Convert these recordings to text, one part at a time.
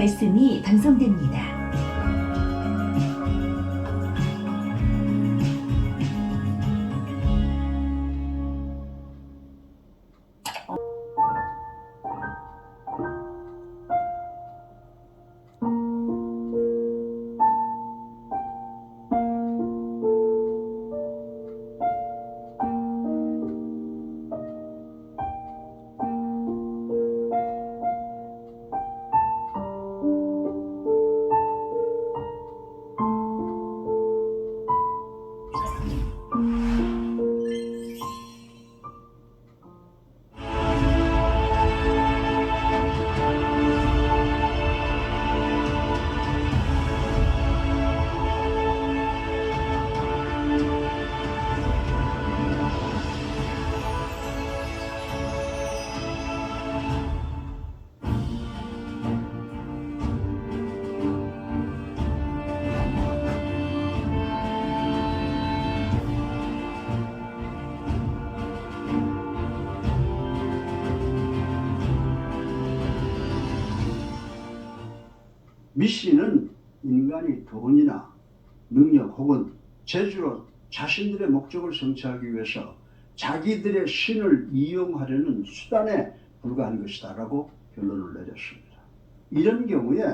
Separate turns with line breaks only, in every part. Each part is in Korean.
말씀이 방송됩니다.
미신은 인간이 돈이나 능력 혹은 재주로 자신들의 목적을 성취하기 위해서 자기들의 신을 이용하려는 수단에 불과한 것이다 라고 결론을 내렸습니다. 이런 경우에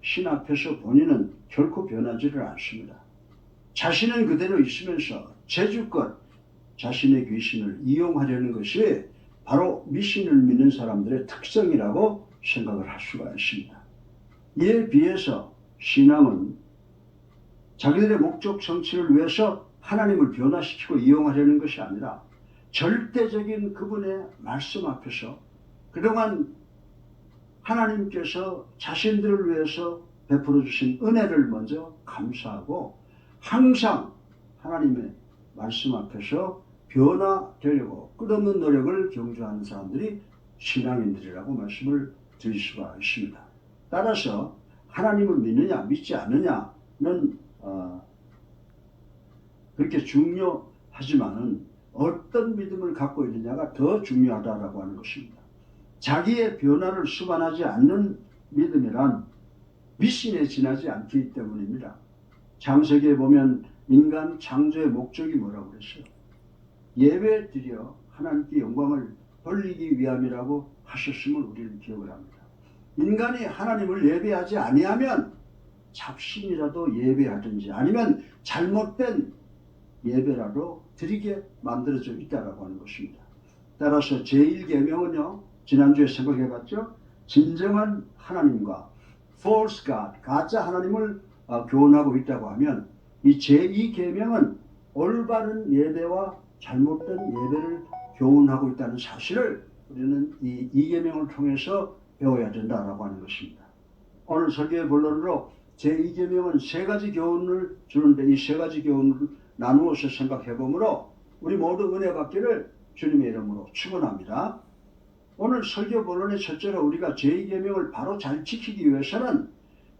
신 앞에서 본인은 결코 변하지를 않습니다. 자신은 그대로 있으면서 재주껏 자신의 귀신을 이용하려는 것이 바로 미신을 믿는 사람들의 특성이라고 생각을 할 수가 있습니다. 이에 비해서 신앙은 자기들의 목적 성취를 위해서 하나님을 변화시키고 이용하려는 것이 아니라 절대적인 그분의 말씀 앞에서 그동안 하나님께서 자신들을 위해서 베풀어 주신 은혜를 먼저 감사하고 항상 하나님의 말씀 앞에서 변화되려고 끝없는 노력을 경주하는 사람들이 신앙인들이라고 말씀을 드릴 수가 있습니다. 따라서 하나님을 믿느냐 믿지 않느냐는 어, 그렇게 중요하지만은 어떤 믿음을 갖고 있느냐가 더 중요하다라고 하는 것입니다. 자기의 변화를 수반하지 않는 믿음이란 미신에 지나지 않기 때문입니다. 창세기에 보면 인간 창조의 목적이 뭐라고 그랬어요? 예배 드려 하나님께 영광을 돌리기 위함이라고 하셨음을 우리는 기억을 합니다. 인간이 하나님을 예배하지 아니하면 잡신이라도 예배하든지 아니면 잘못된 예배라도 드리게 만들어져 있다라고 하는 것입니다. 따라서 제1계명은요. 지난주에 생각해봤죠. 진정한 하나님과 false God, 가짜 하나님을 어, 교훈하고 있다고 하면 이 제2계명은 올바른 예배와 잘못된 예배를 교훈하고 있다는 사실을 우리는 이 2계명을 통해서 배워야 된다라고 하는 것입니다. 오늘 설교의 본론으로 제2계명은 세 가지 교훈을 주는데 이 세 가지 교훈을 나누어서 생각해 보므로 우리 모두 은혜 받기를 주님의 이름으로 축원합니다. 오늘 설교 본론의 첫째로 우리가 제2계명을 바로 잘 지키기 위해서는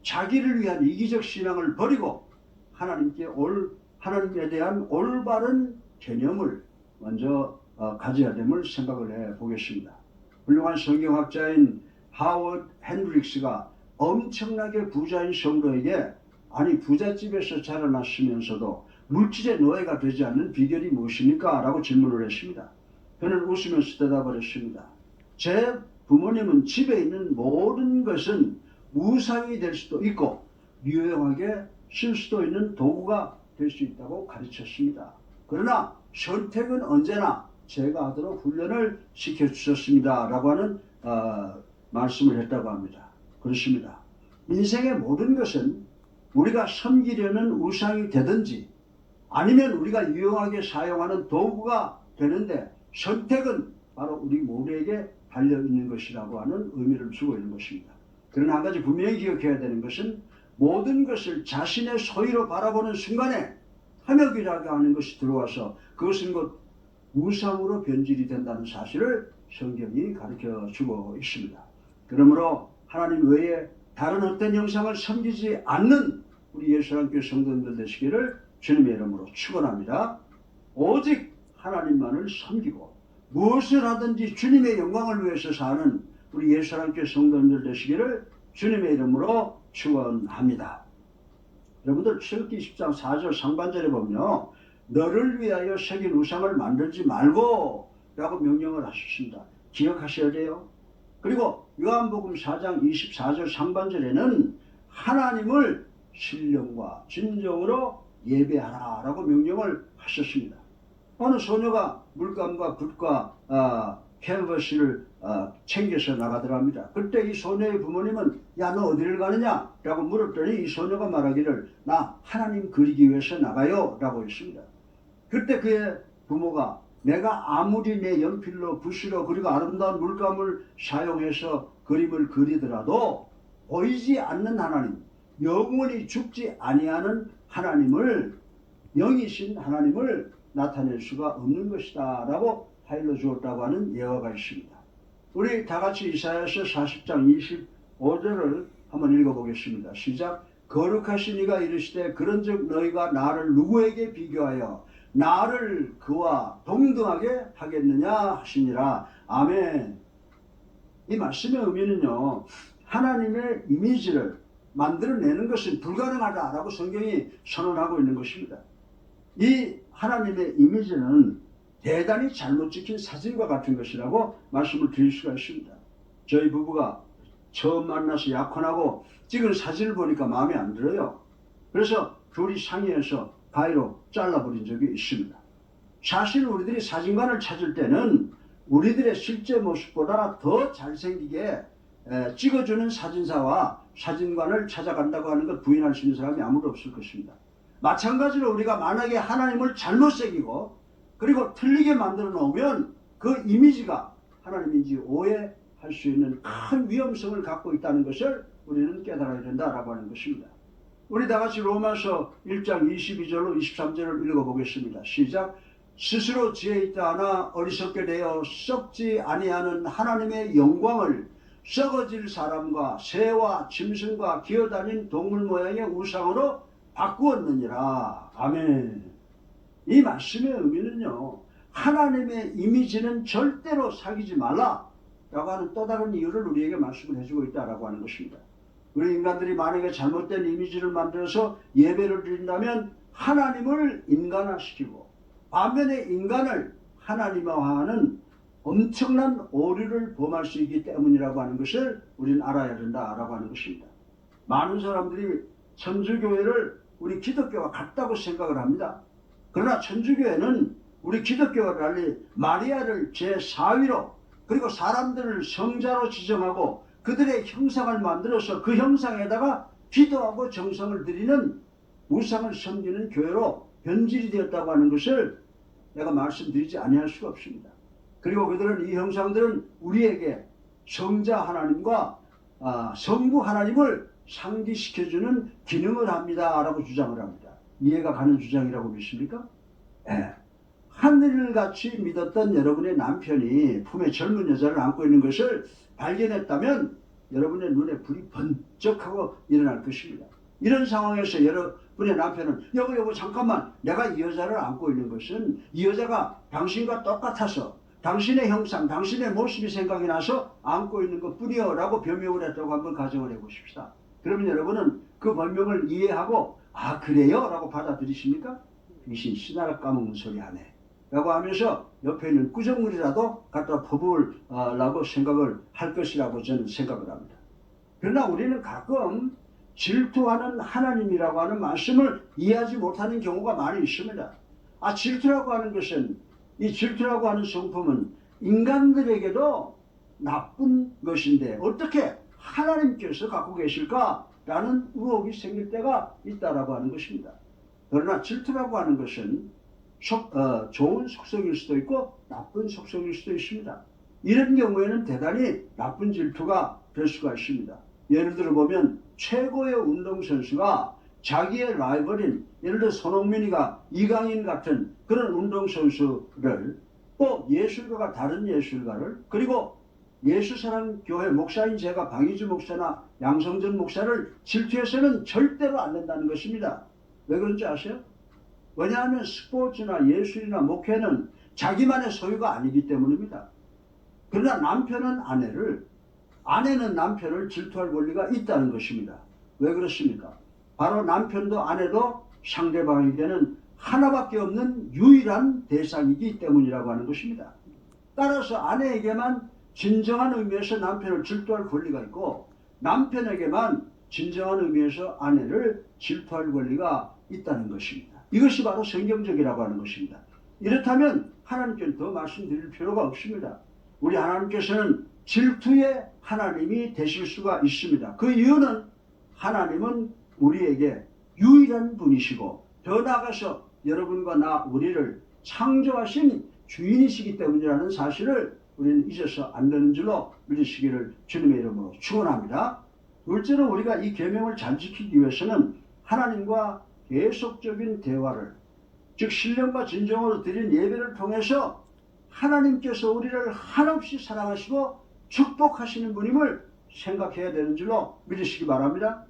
자기를 위한 이기적 신앙을 버리고 하나님께 올 하나님에 대한 올바른 개념을 먼저 어, 가져야 됨을 생각을 해 보겠습니다. 훌륭한 성경학자인 하워드 핸드릭스가 엄청나게 부자인 성도에게 아니 부잣집에서 자라났으면서도 물질의 노예가 되지 않는 비결이 무엇입니까? 라고 질문을 했습니다. 그는 웃으면서 대답을 했습니다. 제 부모님은 집에 있는 모든 것은 우상이 될 수도 있고 유용하게 쓸 수도 있는 도구가 될 수 있다고 가르쳤습니다. 그러나 선택은 언제나 제가 하도록 훈련을 시켜주셨습니다. 라고 하는 어, 말씀을 했다고 합니다. 그렇습니다. 인생의 모든 것은 우리가 섬기려는 우상이 되든지 아니면 우리가 유용하게 사용하는 도구가 되는데 선택은 바로 우리 모두에게 달려있는 것이라고 하는 의미를 주고 있는 것입니다. 그러나 한 가지 분명히 기억해야 되는 것은 모든 것을 자신의 소유로 바라보는 순간에 탐욕이라고 하는 것이 들어와서 그것은 곧 우상으로 변질이 된다는 사실을 성경이 가르쳐 주고 있습니다. 그러므로 하나님 외에 다른 어떤 영상을 섬기지 않는 우리 예수님께 성도님들 되시기를 주님의 이름으로 축원합니다. 오직 하나님만을 섬기고 무엇을 하든지 주님의 영광을 위해서 사는 우리 예수님께 성도님들 되시기를 주님의 이름으로 축원합니다. 여러분들 출기 10장 4절 상반절에 보면요. 너를 위하여 새긴 우상을 만들지 말고 라고 명령을 하셨습니다. 기억하셔야 돼요. 그리고 요한복음 4장 24절 상반절에는 하나님을 신령과 진정으로 예배하라 라고 명령을 하셨습니다. 어느 소녀가 물감과 붓과 아, 캔버스를 아, 챙겨서 나가더랍니다. 그때 이 소녀의 부모님은 야 너 어디를 가느냐? 라고 물었더니 이 소녀가 말하기를 나 하나님 그리기 위해서 나가요 라고 했습니다. 그때 그의 부모가 내가 아무리 내 연필로 붓으로 그리고 아름다운 물감을 사용해서 그림을 그리더라도 보이지 않는 하나님, 영원히 죽지 아니하는 하나님을 영이신 하나님을 나타낼 수가 없는 것이다 라고 하일러 주었다고 하는 예화가 있습니다. 우리 다 같이 이사야서 40장 25절을 한번 읽어보겠습니다. 시작. 거룩하신 이가 이르시되 그런즉 너희가 나를 누구에게 비교하여 나를 그와 동등하게 하겠느냐 하시니라. 아멘. 이 말씀의 의미는요. 하나님의 이미지를 만들어내는 것은 불가능하다라고 성경이 선언하고 있는 것입니다. 이 하나님의 이미지는 대단히 잘못 찍힌 사진과 같은 것이라고 말씀을 드릴 수가 있습니다. 저희 부부가 처음 만나서 약혼하고 찍은 사진을 보니까 마음에 안 들어요. 그래서 둘이 상의해서 가위로 잘라버린 적이 있습니다. 사실 우리들이 사진관을 찾을 때는 우리들의 실제 모습보다 더 잘생기게 에, 찍어주는 사진사와 사진관을 찾아간다고 하는 것 부인할 수 있는 사람이 아무도 없을 것입니다. 마찬가지로 우리가 만약에 하나님을 잘못 새기고 그리고 틀리게 만들어 놓으면 그 이미지가 하나님인지 오해할 수 있는 큰 위험성을 갖고 있다는 것을 우리는 깨달아야 된다라고 하는 것입니다. 우리 다 같이 로마서 1장 22절로 23절을 읽어보겠습니다. 시작. 스스로 지혜 있다 하나 어리석게 되어 썩지 아니하는 하나님의 영광을 썩어질 사람과 새와 짐승과 기어다닌 동물 모양의 우상으로 바꾸었느니라. 아멘. 이 말씀의 의미는요. 하나님의 이미지는 절대로 사귀지 말라. 라고 하는 또 다른 이유를 우리에게 말씀을 해주고 있다라고 하는 것입니다. 우리 인간들이 만약에 잘못된 이미지를 만들어서 예배를 드린다면 하나님을 인간화시키고 반면에 인간을 하나님화하는 엄청난 오류를 범할 수 있기 때문이라고 하는 것을 우리는 알아야 된다라고 하는 것입니다. 많은 사람들이 천주교회를 우리 기독교와 같다고 생각을 합니다. 그러나 천주교회는 우리 기독교와 달리 마리아를 제4위로 그리고 사람들을 성자로 지정하고 그들의 형상을 만들어서 그 형상에다가 기도하고 정성을 드리는 우상을 섬기는 교회로 변질이 되었다고 하는 것을 내가 말씀드리지 아니할 수가 없습니다. 그리고 그들은 이 형상들은 우리에게 성자 하나님과 아, 성부 하나님을 상기시켜주는 기능을 합니다라고 주장을 합니다. 이해가 가는 주장이라고 믿습니까? 예. 하늘같이 믿었던 여러분의 남편이 품에 젊은 여자를 안고 있는 것을 발견했다면 여러분의 눈에 불이 번쩍하고 일어날 것입니다. 이런 상황에서 여러분의 남편은 여보 여보 잠깐만 내가 이 여자를 안고 있는 것은 이 여자가 당신과 똑같아서 당신의 형상, 당신의 모습이 생각이 나서 안고 있는 것 뿐이요 라고 변명을 했다고 한번 가정을 해보십시다. 그러면 여러분은 그 변명을 이해하고 아 그래요? 라고 받아들이십니까? 귀신 씨나라 까먹는 소리 하네. 라고 하면서 옆에 있는 꾸정물이라도 갖다 퍼부으라고 생각을 할 것이라고 저는 생각을 합니다. 그러나 우리는 가끔 질투하는 하나님이라고 하는 말씀을 이해하지 못하는 경우가 많이 있습니다. 아, 질투라고 하는 것은 이 질투라고 하는 성품은 인간들에게도 나쁜 것인데 어떻게 하나님께서 갖고 계실까라는 의혹이 생길 때가 있다라고 하는 것입니다. 그러나 질투라고 하는 것은 속, 어, 좋은 속성일 수도 있고 나쁜 속성일 수도 있습니다. 이런 경우에는 대단히 나쁜 질투가 될 수가 있습니다. 예를 들어 보면 최고의 운동선수가 자기의 라이벌인 예를 들어 손흥민이가 이강인 같은 그런 운동선수를 또 예술가가 다른 예술가를 그리고 예수사랑 교회 목사인 제가 방희주 목사나 양성전 목사를 질투해서는 절대로 안 된다는 것입니다. 왜 그런지 아세요? 왜냐하면 스포츠나 예술이나 목회는 자기만의 소유가 아니기 때문입니다. 그러나 남편은 아내를 아내는 남편을 질투할 권리가 있다는 것입니다. 왜 그렇습니까? 바로 남편도 아내도 상대방에게는 하나밖에 없는 유일한 대상이기 때문이라고 하는 것입니다. 따라서 아내에게만 진정한 의미에서 남편을 질투할 권리가 있고 남편에게만 진정한 의미에서 아내를 질투할 권리가 있다는 것입니다. 이것이 바로 성경적이라고 하는 것입니다. 이렇다면 하나님께는 더 말씀드릴 필요가 없습니다. 우리 하나님께서는 질투의 하나님이 되실 수가 있습니다. 그 이유는 하나님은 우리에게 유일한 분이시고 더 나아가서 여러분과 나 우리를 창조하신 주인이시기 때문이라는 사실을 우리는 잊어서 안 되는 줄로 믿으시기를 주님의 이름으로 축원합니다. 둘째는 우리가 이 계명을 잘 지키기 위해서는 하나님과 계속적인 대화를 즉 신령과 진정으로 드린 예배를 통해서 하나님께서 우리를 한없이 사랑하시고 축복하시는 분임을 생각해야 되는 줄로 믿으시기 바랍니다.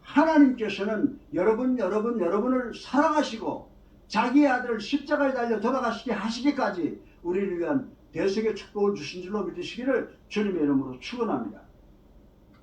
하나님께서는 여러분, 여러분, 여러분을 사랑하시고 자기의 아들을 십자가에 달려 돌아가시게 하시기까지 우리를 위한 대속의 축복을 주신 줄로 믿으시기를 주님의 이름으로 축원합니다.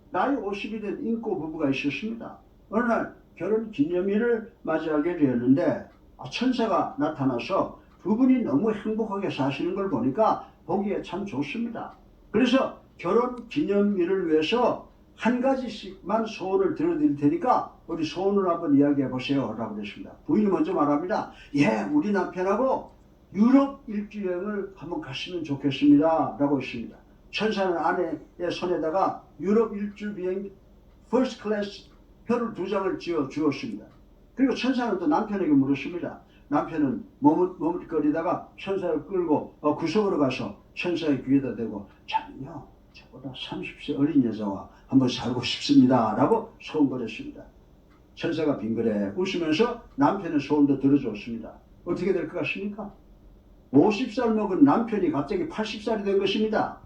나이 50이 된 인고 부부가 있었습니다. 어느 날 결혼 기념일을 맞이하게 되었는데 아, 천사가 나타나서 두 분이 너무 행복하게 사시는 걸 보니까 보기에 참 좋습니다. 그래서 결혼 기념일을 위해서 한 가지씩만 소원을 들어드릴 테니까 우리 소원을 한번 이야기해 보세요. 라고 그랬습니다. 부인이 먼저 말합니다. 예, 우리 남편하고 유럽 일주 여행을 한번 갔으면 좋겠습니다. 라고 했습니다. 천사는 아내의 손에다가 유럽 일주 비행 퍼스트 클래스 표를 두 장을 지어 주었습니다. 그리고 천사는 또 남편에게 물었습니다. 남편은 머뭇, 머뭇거리다가 천사를 끌고 어, 구석으로 가서 천사의 귀에다 대고 저는요 저보다 30세 어린 여자와 한번 살고 싶습니다 라고 소원거렸습니다. 천사가 빙그레 웃으면서 남편의 소원도 들어줬습니다. 어떻게 될 것 같습니까? 50살 먹은 남편이 갑자기 80살이 된 것입니다.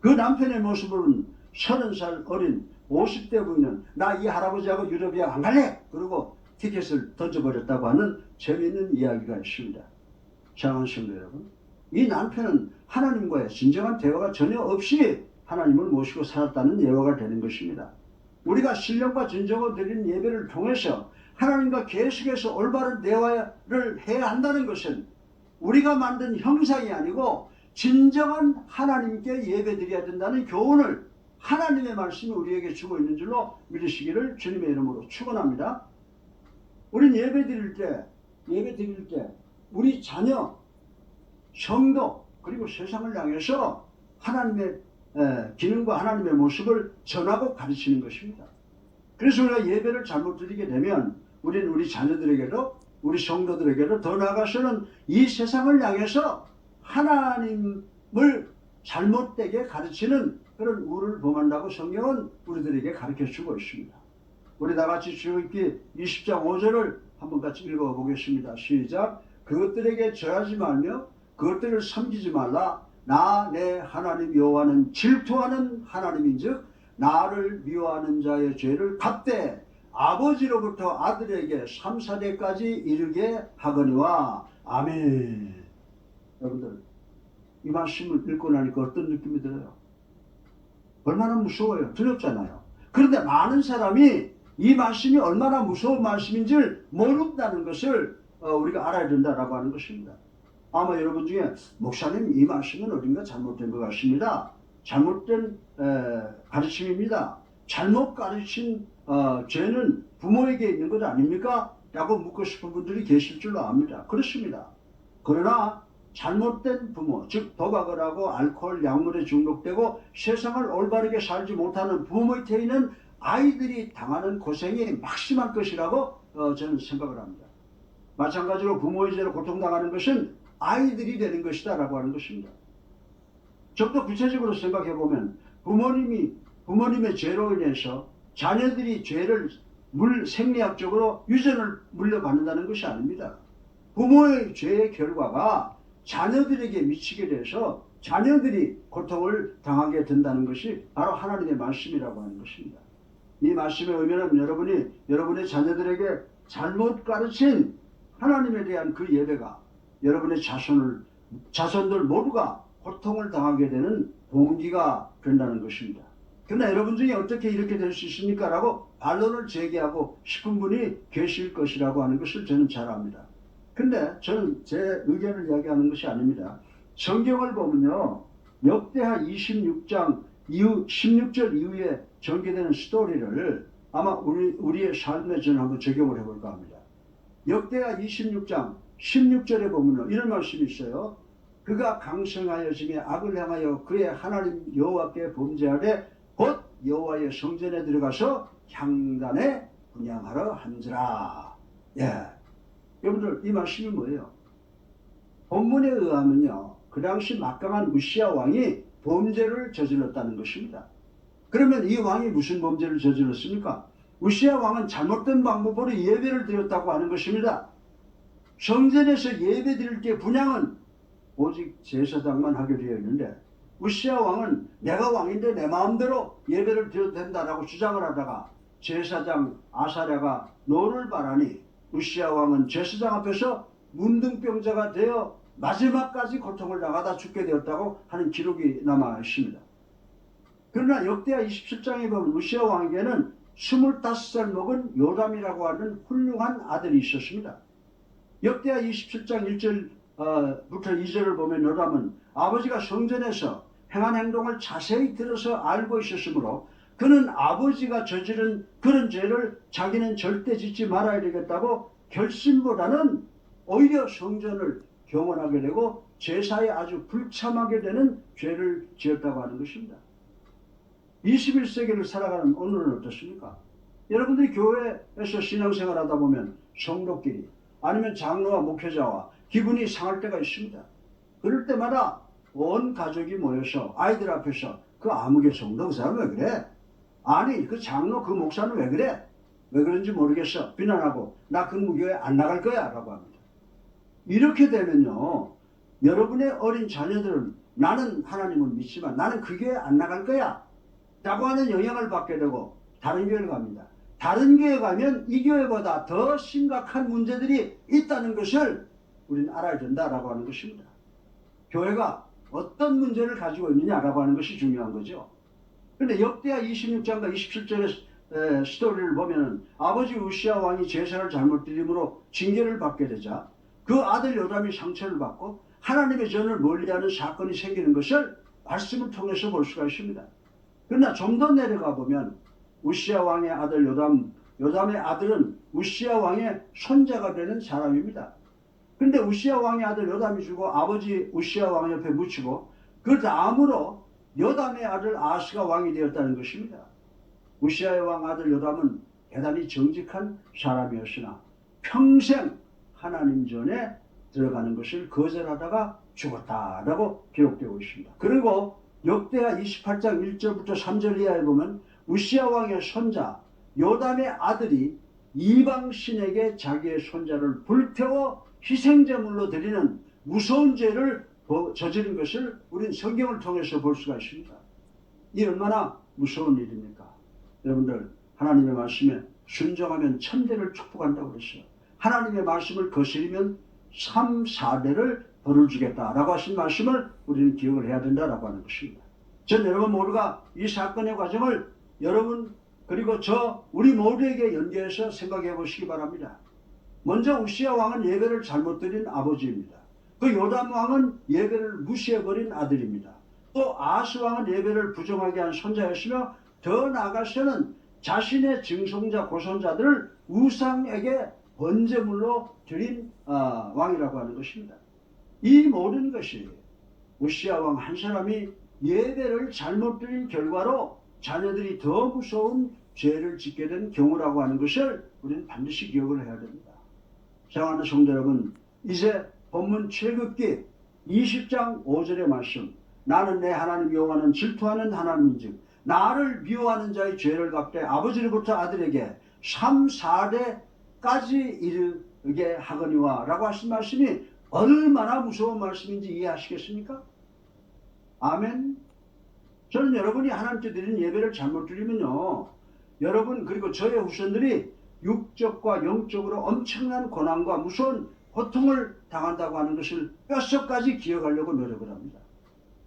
그 남편의 모습은 30살 어린 50대 부인은 나 이 할아버지하고 유럽에 안 갈래! 그러고 티켓을 던져버렸다고 하는 재미있는 이야기가 있습니다. 사랑하는 성도 여러분, 이 남편은 하나님과의 진정한 대화가 전혀 없이 하나님을 모시고 살았다는 예화가 되는 것입니다. 우리가 신령과 진정을 드리는 예배를 통해서 하나님과 계속해서 올바른 대화를 해야 한다는 것은 우리가 만든 형상이 아니고 진정한 하나님께 예배드려야 된다는 교훈을 하나님의 말씀이 우리에게 주고 있는 줄로 믿으시기를 주님의 이름으로 축원합니다. 우린 예배 드릴 때, 예배 드릴 때, 우리 자녀, 성도, 그리고 세상을 향해서 하나님의 에, 기능과 하나님의 모습을 전하고 가르치는 것입니다. 그래서 우리가 예배를 잘못 드리게 되면, 우리는 우리 자녀들에게도, 우리 성도들에게도 더 나아가서는 이 세상을 향해서 하나님을 잘못되게 가르치는 그런 우를 범한다고 성경은 우리들에게 가르쳐 주고 있습니다. 우리 다 같이 주역기 20장 5절을 한번 같이 읽어 보겠습니다. 시작. 그것들에게 절하지 말며 그것들을 섬기지 말라. 나 내 하나님 여호와는 질투하는 하나님인즉 나를 미워하는 자의 죄를 갚되 아버지로부터 아들에게 3, 4대까지 이르게 하거니와 아멘. 여러분들 이 말씀을 읽고 나니까 어떤 느낌이 들어요? 얼마나 무서워요. 두렵잖아요. 그런데 많은 사람이 이 말씀이 얼마나 무서운 말씀인지를 모른다는 것을 어, 우리가 알아야 된다라고 하는 것입니다. 아마 여러분 중에 목사님 이 말씀은 어딘가 잘못된 것 같습니다. 잘못된 에, 가르침입니다. 잘못 가르친 어, 죄는 부모에게 있는 것 아닙니까? 라고 묻고 싶은 분들이 계실 줄로 압니다. 그렇습니다. 그러나 잘못된 부모, 즉 도박을 하고 알코올, 약물에 중독되고 세상을 올바르게 살지 못하는 부모의 태이는 아이들이 당하는 고생이 막심할 것이라고 어, 저는 생각을 합니다. 마찬가지로 부모의 죄로 고통당하는 것은 아이들이 되는 것이다 라고 하는 것입니다. 좀 더 구체적으로 생각해 보면 부모님이 부모님의 죄로 인해서 자녀들이 죄를 물 생리학적으로 유전을 물려받는다는 것이 아닙니다. 부모의 죄의 결과가 자녀들에게 미치게 돼서 자녀들이 고통을 당하게 된다는 것이 바로 하나님의 말씀이라고 하는 것입니다. 이 말씀의 의미는 여러분이 여러분의 자녀들에게 잘못 가르친 하나님에 대한 그 예배가 여러분의 자손을 자손들 모두가 고통을 당하게 되는 동기가 된다는 것입니다. 그러나 여러분 중에 어떻게 이렇게 될 수 있습니까? 라고 반론을 제기하고 싶은 분이 계실 것이라고 하는 것을 저는 잘 압니다. 근데 저는 제 의견을 이야기하는 것이 아닙니다. 성경을 보면요. 역대하 26장 이후 16절 이후에 전개되는 스토리를 아마 우리, 우리의 삶에 한번 적용을 해볼까 합니다. 역대하 26장 16절에 보면 이런 말씀이 있어요. 그가 강성하여 짐에 악을 향하여 그의 하나님 여호와께 범죄하되 곧 여호와의 성전에 들어가서 향단에 분양하러 한지라. 예. 여러분들 이 말씀이 뭐예요? 본문에 의하면요. 그 당시 막강한 우시아 왕이 범죄를 저질렀다는 것입니다. 그러면 이 왕이 무슨 범죄를 저질렀습니까? 우시아 왕은 잘못된 방법으로 예배를 드렸다고 하는 것입니다. 성전에서 예배 드릴 때 분양은 오직 제사장만 하게 되어 있는데 우시아 왕은 내가 왕인데 내 마음대로 예배를 드려도 된다라고 주장을 하다가 제사장 아사랴가 노를 바라니 우시아 왕은 제사장 앞에서 문둥병자가 되어 마지막까지 고통을 당하다 죽게 되었다고 하는 기록이 남아 있습니다. 그러나 역대하 27장에 보면 우시아 왕에게는 25살 먹은 요람이라고 하는 훌륭한 아들이 있었습니다. 역대하 27장 1절부터 2절을 보면 요람은 아버지가 성전에서 행한 행동을 자세히 들어서 알고 있었으므로 그는 아버지가 저지른 그런 죄를 자기는 절대 짓지 말아야 되겠다고 결심보다는 오히려 성전을 경원하게 되고 제사에 아주 불참하게 되는 죄를 지었다고 하는 것입니다. 21세기를 살아가는 오늘은 어떻습니까? 여러분들이 교회에서 신앙생활 하다 보면 성도끼리 아니면 장로와 목회자와 기분이 상할 때가 있습니다. 그럴 때마다 온 가족이 모여서 아이들 앞에서 그 아무개 성도 그 사람 왜 그래? 아니 그 장로 그 목사는 왜 그래? 왜 그런지 모르겠어. 비난하고 나 그 무교회 안 나갈 거야 라고 합니다. 이렇게 되면요. 여러분의 어린 자녀들은 나는 하나님을 믿지만 나는 그 교회 안 나갈 거야 라고 하는 영향을 받게 되고 다른 교회를 갑니다. 다른 교회 가면 이 교회보다 더 심각한 문제들이 있다는 것을 우리는 알아야 된다라고 하는 것입니다. 교회가 어떤 문제를 가지고 있느냐라고 하는 것이 중요한 거죠. 그런데 역대하 26장과 27절의 스토리를 보면은 아버지 우시아 왕이 제사를 잘못 드림으로 징계를 받게 되자 그 아들 요람이 상처를 받고 하나님의 전을 멀리하는 사건이 생기는 것을 말씀을 통해서 볼 수가 있습니다. 그러나 좀 더 내려가 보면 우시아 왕의 아들 요담, 요담의 아들은 우시아 왕의 손자가 되는 사람입니다. 근데 우시아 왕의 아들 요담이 죽고 아버지 우시아 왕 옆에 묻히고 그 다음으로 요담의 아들 아스가 왕이 되었다는 것입니다. 우시아의 왕 아들 요담은 대단히 정직한 사람이었으나 평생 하나님 전에 들어가는 것을 거절하다가 죽었다라고 기록되고 있습니다. 그리고 역대하 28장 1절부터 3절 이하에 보면 우시아 왕의 손자 요담의 아들이 이방 신에게 자기의 손자를 불태워 희생제물로 드리는 무서운 죄를 저지른 것을 우리는 성경을 통해서 볼 수가 있습니다. 이 얼마나 무서운 일입니까? 여러분들 하나님의 말씀에 순종하면 천대를 축복한다고 그랬어요. 하나님의 말씀을 거스리면 3, 4대를 벌을 주겠다라고 하신 말씀을 우리는 기억을 해야 된다라고 하는 것입니다. 전 여러분 모두가 이 사건의 과정을 여러분 그리고 저 우리 모두에게 연계해서 생각해 보시기 바랍니다. 먼저 우시아 왕은 예배를 잘못 드린 아버지입니다. 그 요담 왕은 예배를 무시해 버린 아들입니다. 또 아스 왕은 예배를 부정하게 한 손자였으며 더 나아가서는 자신의 증손자 고손자들을 우상에게 번제물로 드린 아, 왕이라고 하는 것입니다. 이 모든 것이 우시아 왕 한 사람이 예배를 잘못 드린 결과로 자녀들이 더 무서운 죄를 짓게 된 경우라고 하는 것을 우리는 반드시 기억을 해야 됩니다. 사랑하는 성도 여러분, 이제 본문 최극기 20장 5절의 말씀 나는 내 하나님 여호와는 질투하는 하나님인즉 나를 미워하는 자의 죄를 갚되 아버지로부터 아들에게 3, 4대까지 이르게 하거니와 라고 하신 말씀이 얼마나 무서운 말씀인지 이해하시겠습니까? 아멘. 저는 여러분이 하나님께 드리는 예배를 잘못 드리면요. 여러분 그리고 저의 후손들이 육적과 영적으로 엄청난 고난과 무서운 고통을 당한다고 하는 것을 뼛속까지 기억하려고 노력을 합니다.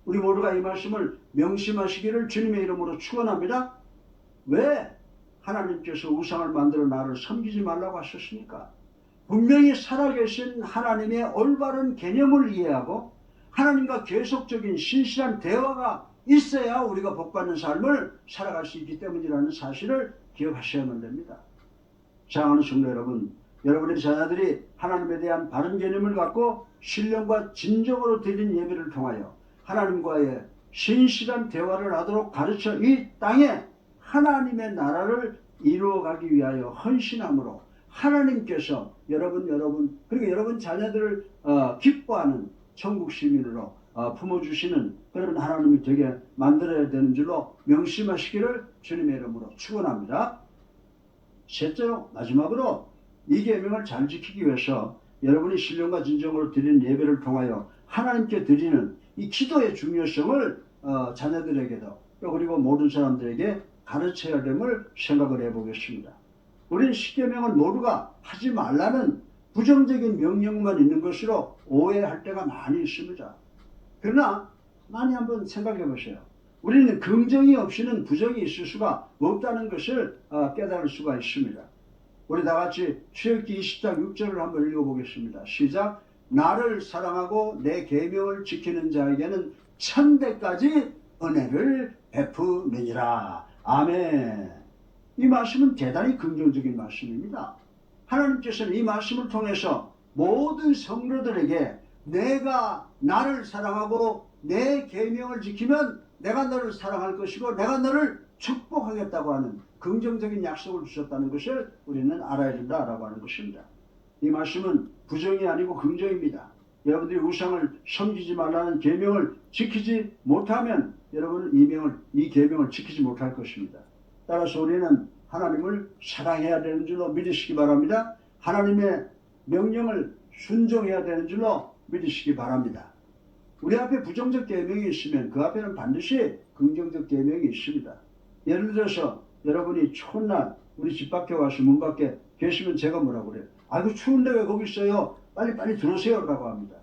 우리 모두가 이 말씀을 명심하시기를 주님의 이름으로 축원합니다. 왜 하나님께서 우상을 만들어 나를 섬기지 말라고 하셨습니까? 분명히 살아계신 하나님의 올바른 개념을 이해하고 하나님과 계속적인 신실한 대화가 있어야 우리가 복받는 삶을 살아갈 수 있기 때문이라는 사실을 기억하셔야만 됩니다. 사랑하는 성도 여러분, 여러분의 자녀들이 하나님에 대한 바른 개념을 갖고 신령과 진정으로 드린 예배를 통하여 하나님과의 신실한 대화를 하도록 가르쳐 이 땅에 하나님의 나라를 이루어가기 위하여 헌신함으로 하나님께서 여러분 여러분 그리고 여러분 자녀들을 어, 기뻐하는 천국 시민으로 어, 품어주시는 그런 하나님이 되게 만들어야 되는 줄로 명심하시기를 주님의 이름으로 축원합니다. 셋째로 마지막으로 이 계명을 잘 지키기 위해서 여러분이 신령과 진정으로 드리는 예배를 통하여 하나님께 드리는 이 기도의 중요성을 어, 자녀들에게도 또 그리고 모든 사람들에게 가르쳐야 됨을 생각을 해보겠습니다. 우리는 십계명은 모두가 하지 말라는 부정적인 명령만 있는 것으로 오해할 때가 많이 있습니다. 그러나 많이 한번 생각해 보세요. 우리는 긍정이 없이는 부정이 있을 수가 없다는 것을 어, 깨달을 수가 있습니다. 우리 다 같이 출애굽기 20장 6절을 한번 읽어보겠습니다. 시작. 나를 사랑하고 내 계명을 지키는 자에게는 천대까지 은혜를 베푸느니라. 아멘. 이 말씀은 대단히 긍정적인 말씀입니다. 하나님께서는 이 말씀을 통해서 모든 성도들에게 내가 나를 사랑하고 내 계명을 지키면 내가 너를 사랑할 것이고 내가 너를 축복하겠다고 하는 긍정적인 약속을 주셨다는 것을 우리는 알아야 된다라고 하는 것입니다. 이 말씀은 부정이 아니고 긍정입니다. 여러분들이 우상을 섬기지 말라는 계명을 지키지 못하면 여러분은 이 명을 이 계명을 지키지 못할 것입니다. 따라서 우리는 하나님을 사랑해야 되는 줄로 믿으시기 바랍니다. 하나님의 명령을 순종해야 되는 줄로 믿으시기 바랍니다. 우리 앞에 부정적 계명이 있으면 그 앞에는 반드시 긍정적 계명이 있습니다. 예를 들어서 여러분이 추운 날 우리 집 밖에 와서 문 밖에 계시면 제가 뭐라고 그래요? 아이고 추운데 왜 거기 있어요? 빨리 빨리 들어오세요 라고 합니다.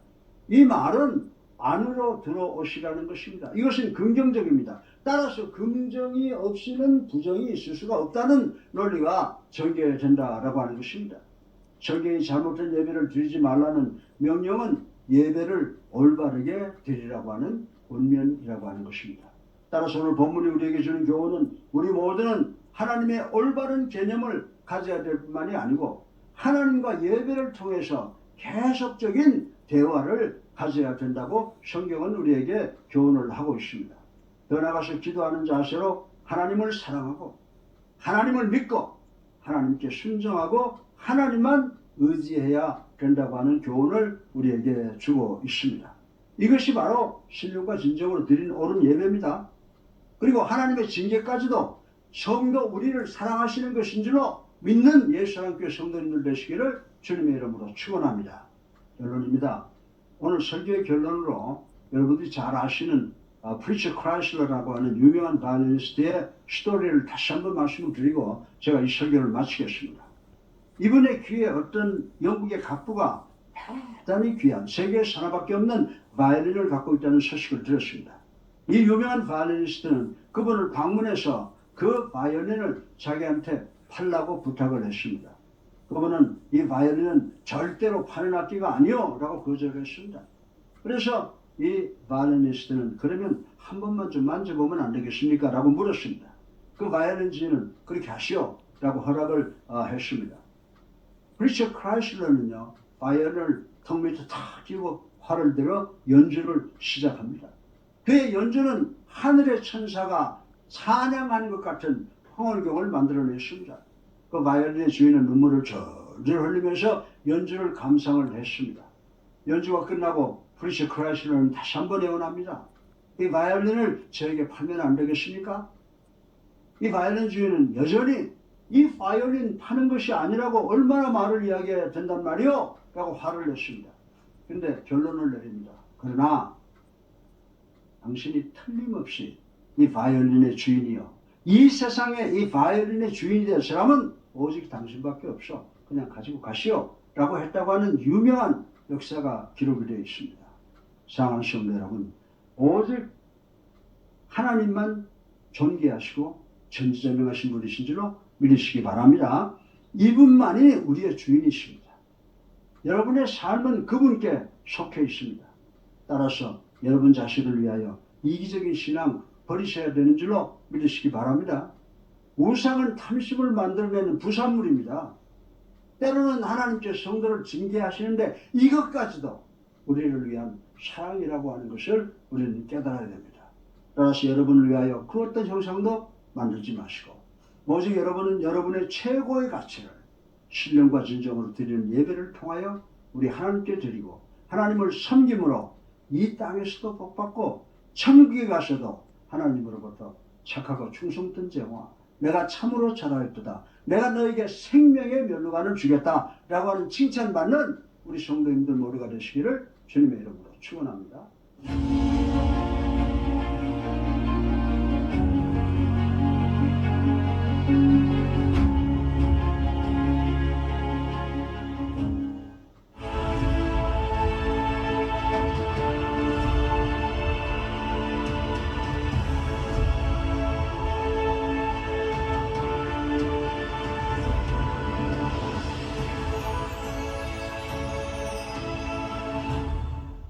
이 말은 안으로 들어오시라는 것입니다. 이것은 긍정적입니다. 따라서 긍정이 없이는 부정이 있을 수가 없다는 논리가 전개된다라고 하는 것입니다. 전개의 잘못된 예배를 드리지 말라는 명령은 예배를 올바르게 드리라고 하는 권면이라고 하는 것입니다. 따라서 오늘 본문이 우리에게 주는 교훈은 우리 모두는 하나님의 올바른 개념을 가져야 될 뿐만이 아니고 하나님과 예배를 통해서 계속적인 대화를 가져야 된다고 성경은 우리에게 교훈을 하고 있습니다. 더 나아가서 기도하는 자세로 하나님을 사랑하고 하나님을 믿고 하나님께 순종하고 하나님만 의지해야 된다고 하는 교훈을 우리에게 주고 있습니다. 이것이 바로 신령과 진정으로 드린 옳은 예배입니다. 그리고 하나님의 징계까지도 성도 우리를 사랑하시는 것인 줄로 믿는 예수사랑교회 성도님들 되시기를 주님의 이름으로 축원합니다. 결론입니다. 오늘 설교의 결론으로 여러분들이 잘 아시는 어, 프리처 크라이슬러라고 하는 유명한 바이올리스트의 스토리를 다시 한번 말씀을 드리고 제가 이 설교를 마치겠습니다. 이분의 귀에 어떤 영국의 갑부가 대단히 귀한 세계 하나밖에 없는 바이올린을 갖고 있다는 소식을 들었습니다. 이 유명한 바이올리스트는 그분을 방문해서 그 바이올린을 자기한테 팔라고 부탁을 했습니다. 그분은 이 바이올린은 절대로 파는 악기가 아니요 라고 거절했습니다. 그래서 이 바이올리니스트는 그러면 한 번만 좀 만져보면 안 되겠습니까? 라고 물었습니다. 그 바이올린 주인은 그렇게 하시오 라고 허락을 어, 했습니다. 리처 크라이슬러는요 바이올린을 턱 밑에 탁 끼고 활을 들어 연주를 시작합니다. 그의 연주는 하늘의 천사가 찬양하는 것 같은 황홀경을 만들어냈습니다. 그 바이올린의 주인은 눈물을 절절 흘리면서 연주를 감상을 했습니다. 연주가 끝나고 프리시 크라이슬러는 다시 한번 애원합니다. 이 바이올린을 저에게 팔면 안 되겠습니까? 이 바이올린 주인은 여전히 이 바이올린 파는 것이 아니라고 얼마나 말을 이야기해야 된단 말이오? 라고 화를 냈습니다. 근데 결론을 내립니다. 그러나 당신이 틀림없이 이 바이올린의 주인이요. 이 세상에 이 바이올린의 주인이 될 사람은 오직 당신밖에 없어. 그냥 가지고 가시오. 라고 했다고 하는 유명한 역사가 기록이 되어 있습니다. 사랑하는 시청자 여러분, 오직 하나님만 존귀하시고 전지전능하신 분이신 줄로 믿으시기 바랍니다. 이분만이 우리의 주인이십니다. 여러분의 삶은 그분께 속해 있습니다. 따라서 여러분 자신을 위하여 이기적인 신앙 버리셔야 되는 줄로 믿으시기 바랍니다. 우상은 탐심을 만들어내는 부산물입니다. 때로는 하나님께 성도를 징계하시는데 이것까지도 우리를 위한 사랑이라고 하는 것을 우리는 깨달아야 됩니다. 따라서 여러분을 위하여 그 어떤 형상도 만들지 마시고 오직 여러분은 여러분의 최고의 가치를 신령과 진정으로 드리는 예배를 통하여 우리 하나님께 드리고 하나님을 섬김으로 이 땅에서도 복받고 천국에 가서도 하나님으로부터 착하고 충성된 제와 내가 참으로 잘하였도다. 내가 너에게 생명의 면류관을 주겠다 라고 하는 칭찬받는 우리 성도님들 모두가 되시기를 주님의 이름으로 축원합니다.